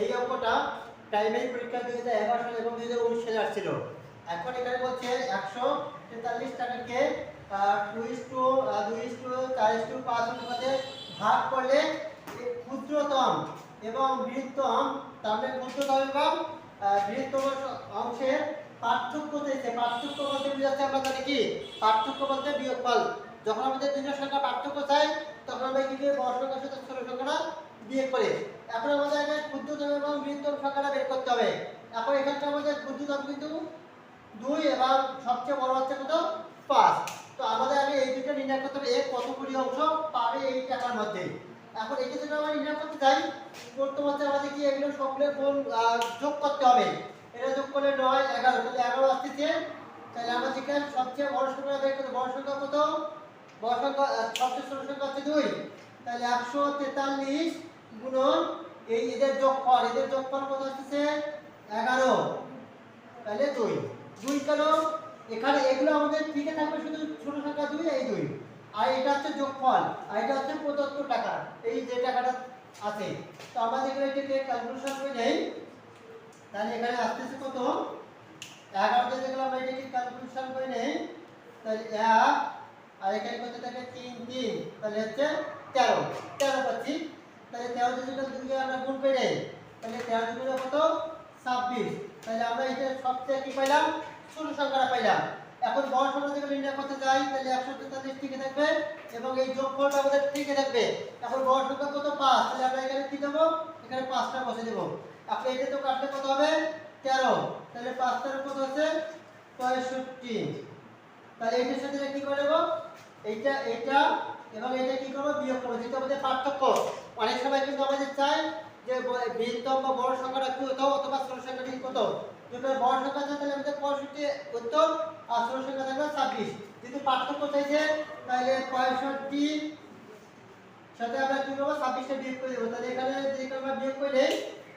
এই অঙ্কটা প্রাইমারি পরীক্ষা দুই হাজার এগারো সালে এবং দুই হাজার উনিশ সালে আসছিল। এখন এখানে বলছে একশো তেতাল্লিশ টাকাকে ইস টু দুই টু, চার ইস টু, পাঁচ অনুপাতে ভাগ করলে ক্ষুদ্রতম এবং বৃহত্তম, তার মানে ক্ষুদ্রতম এবং বৃহত্তম অংশের পার্থক্য দিয়েছে পার্থক্য বলতে বোঝাচ্ছে আমরা জানি কি? পার্থক্য বলতে বিয়োগফল। যখন আমাদের দুটো সংখ্যা পার্থক্য চাই, তখন আমরা কি বড় সংখ্যার সাথে ছোট সংখ্যাটা বিয়োগ করি। এখন আমাদের এখানে ক্ষুদ্রতম এবং বৃহত্তম সংখ্যাটা বের করতে হবে। এখন এখানটা আমাদের ক্ষুদ্রতম কিন্তু দুই এবং সবচেয়ে বড় হচ্ছে কত? পাঁচ। তো আমাদের আগে এই দুটো নির্ণয় করতে হবে। এক কতগুলি অংশ পাবে এই টাকার মধ্যে। এখন এই যদি আমরা নির্ণয় করতে চাই। করতে হচ্ছে আমাদের কি এগুলো সবগুলো কোন যোগ করতে হবে? এটা যোগ করলে নয়, এগারো। তাহলে এগারো আসতেছে। তাহলে আমরা সবচেয়ে বড় সংখ্যা বের করতে বড় সংখ্যা কত? বড় সংখ্যা সবচেয়ে ছোট সংখ্যা হচ্ছে দুই। তাহলে একশো তেতাল্লিশ গুণন এই এদের যোগফল এদের যোগফল কত আসতেছে? এগারো। তাহলে দুই। দুই কেন? এখানে এগুলো আমাদের ঠিকই থাকবে শুধু ছোট সংখ্যা দুই, এই দুই। আর এটা হচ্ছে যোগফল আর এটা হচ্ছে প্রদত্ত টাকা। এই যে টাকাটা আছে। তো আমাদের এখানে এটাকে ক্যালকুলেশন করে নেই। তাহলে এখানে আসতেছে কত? এগারোতে যেগুলো আমরা এটাকে ক্যালকুলেশন করে নেই। তাহলে এক, আর এখানে কত থাকে? তিন তিন। তাহলে হচ্ছে তেরো। তেরো পাচ্ছি। তাহলে তেরো যদি দুই আমরা গুণ নেই তাহলে তেরো দুগুলো কত? ছাব্বিশ। তাহলে আমরা এটা সবচেয়ে কি পাইলাম? ছোট সংখ্যাটা পাইলাম। এখন বড় সংখ্যা থেকে নির্ণয় করতে যাই তাহলে একশো তেতাল্লিশ ঠিকই থাকবে এবং এই যোগফলটা আমাদের ঠিকই থাকবে। এখন বড় সংখ্যা কত? পাঁচ। তাহলে আমরা এখানে কি দেবো? এখানে পাঁচটা বসে দেবো। এখন এটা তো কাটলে কত হবে? তেরো। তাহলে পাঁচ তেরো কত হচ্ছে পঁয়ষট্টি। তাহলে এইটার সাথে কি করে দেবো এইটা, এটা, এবং এটা কি করব? বিয়োগ করব। যেটা আমাদের পার্থক্য, অনেক সময় কিন্তু আমাদের চাই যে বৃহত্তম বা বড় সংখ্যাটা কি হতো অথবা ছোট সংখ্যাটা কি হতো? যদি বড় সংখ্যা আছে তাহলে আমাদের পঁয়ষট্টি উত্তর আর ছোট সংখ্যা থাকবে ছাব্বিশ। যদি পার্থক্য চাইছে, তাহলে পঁয়ষট্টি সাথে আমরা কি করব? ছাব্বিশটা বিয়োগ করে দেবো। তাহলে এখানে যদি আমরা বিয়োগ করে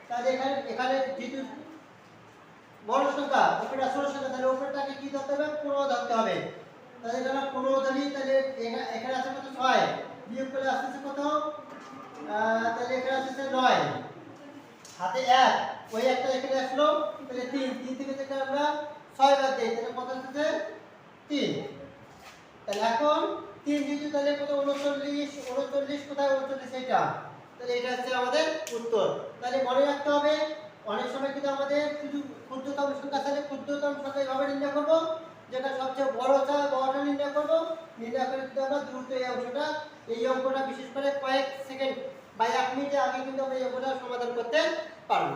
তাহলে এখানে এখানে যেহেতু বড় সংখ্যা, উপরেটা ছোট সংখ্যা, তাহলে ওপরটাকে কি ধরতে হবে? পুরো ধরতে হবে। তাহলে এখানে পনেরো ধরি তাহলে এখা- এখানে আছে কত? ছয়। বিয়োগ করলে আসতেছে কত? তাহলে এখানে আসতেছে নয়। হাতে এক। ওই একটা এখানে আসলো, তাহলে তিন। তিন থেকে থেকে আমরা ছয় বাদ দিই, তাহলে কত আসতেছে তিন। তাহলে এখন তিন দিচ্ছি তাহলে কত? উনচল্লিশ উনচল্লিশ কোথায়? উনচল্লিশ এটা তাহলে এটা হচ্ছে আমাদের উত্তর। তাহলে মনে রাখতে হবে, অনেক সময় কিন্তু আমাদের শুধু ক্ষুদ্রতম সংখ্যা তাহলে ক্ষুদ্রতম সংখ্যা এইভাবে নির্ণয় করব যেটা সবচেয়ে বড় চা বড়টা নির্ণয় করব। নির্ণয় করে কিন্তু আমরা দ্রুত এই অংশটা, এই অঙ্কটা বিশেষ করে কয়েক সেকেন্ড বা এক মিনিটে আগে কিন্তু আমরা এই অঙ্কটা সমাধান করতে পারব।